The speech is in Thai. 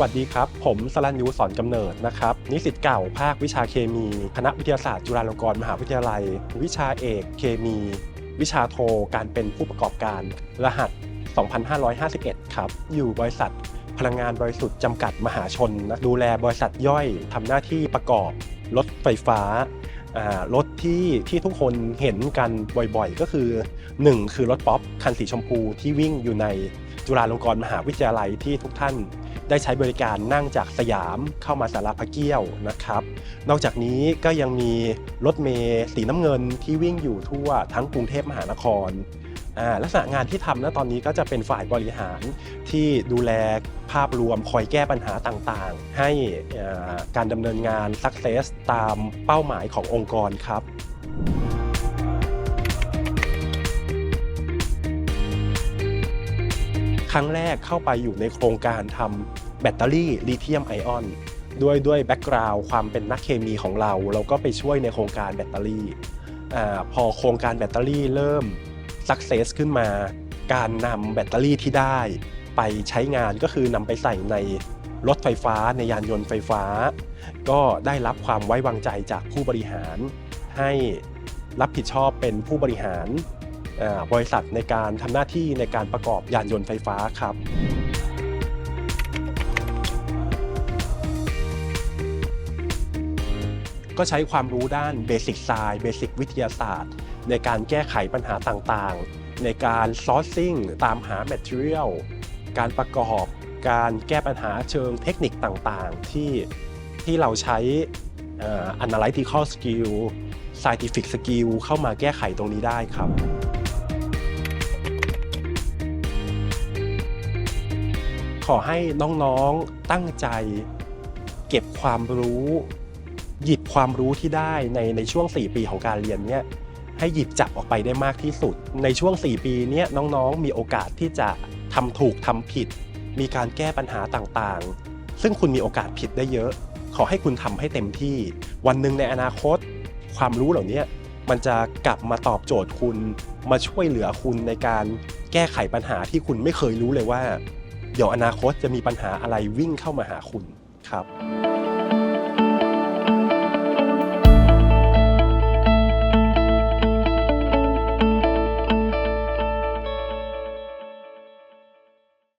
วัสดีครับ ผมสรัญยูสอนกำเนิดนะครับ นิสิตเก่าภาควิชาเคมี คณะวิทยาศาสตร์จุฬาลงกรณ์มหาวิทยาลัย วิชาเอกเคมี วิชาโท การเป็นผู้ประกอบการ รหัส 2551 ครับ อยู่บริษัทพลังงานบริสุทธิ์จำกัดมหาชนนะดูแลบริษัทย่อยทำหน้าที่ประกอบรถไฟฟ้าอ่ารถที่ที่ทุกคนเห็นกันบ่อยๆ ก็คือ 1 คือรถป๊อปคันสีชมพูที่วิ่งอยู่ในจุฬาลงกรณ์มหาวิทยาลัยที่ทุกท่าน ได้ใช้บริการนั่งจากสยามเข้ามาสาราพระเกี้ยวนะครับ นอกจากนี้ก็ยังมีรถเมล์สีน้ำเงินที่วิ่งอยู่ทั่วทั้งกรุงเทพมหานครลักษณะงานที่ทำณตอนนี้ก็จะเป็นฝ่ายบริหารที่ดูแลภาพรวมคอยแก้ปัญหาต่างๆ ให้การดำเนินงาน success ตามเป้าหมายขององค์กรครับ รั้งแรกเข้าไปอยู่ในโครงการทำแบตเตอรี่ลิเธียมไอออนด้วยด้วยแบ็กกราวด์ความเป็นนักเคมีของเรา เราก็ไปช่วยในโครงการแบตเตอรี่อพอโครงการแบตเตอรี่เริ่มสักเซสขึ้นมา การนำแบตเตอรี่ที่ได้ ไปใช้งานก็คือนำไปใส่ในรถไฟฟ้าในยานยนต์ไฟฟ้า ก็ได้รับความไว้วางใจจากผู้บริหาร ให้รับผิดชอบเป็นผู้บริหาร บริษัทในการทำหน้าที่ในการประกอบยานยนต์ไฟฟ้าครับก็ใช้ความรู้ด้านเบสิกไซน์เบสิกวิทยาศาสตร์ ในการแก้ไขปัญหาต่างๆ ในการซอร์ซิ่งตามหา Material การประกอบการแก้ปัญหาเชิงเทคนิคต่างๆ ที่ที่เราใช้อ่อ analytical skill scientific skill เข้ามาแก้ไขตรงนี้ได้ครับ ขอให้น้องๆตั้งใจ เก็บความรู้ หยิบความรู้ที่ได้ในในช่วง 4 ปีของการเรียนเนี่ยให้หยิบจับออกไปได้มากที่สุด ในช่วง 4 ปีเนี้ยน้องๆ มีโอกาสที่จะทำถูกทำผิด มีการแก้ปัญหาต่างๆ ซึ่งคุณมีโอกาสผิดได้เยอะ ขอให้คุณทำให้เต็มที่ วันหนึ่งในอนาคต ความรู้เหล่านี้มันจะกลับมาตอบโจทย์คุณ มาช่วยเหลือคุณในการแก้ไขปัญหาที่คุณไม่เคยรู้เลยว่า เดี๋ยวอนาคตจะมีปัญหาอะไรวิ่งเข้ามาหาคุณครับ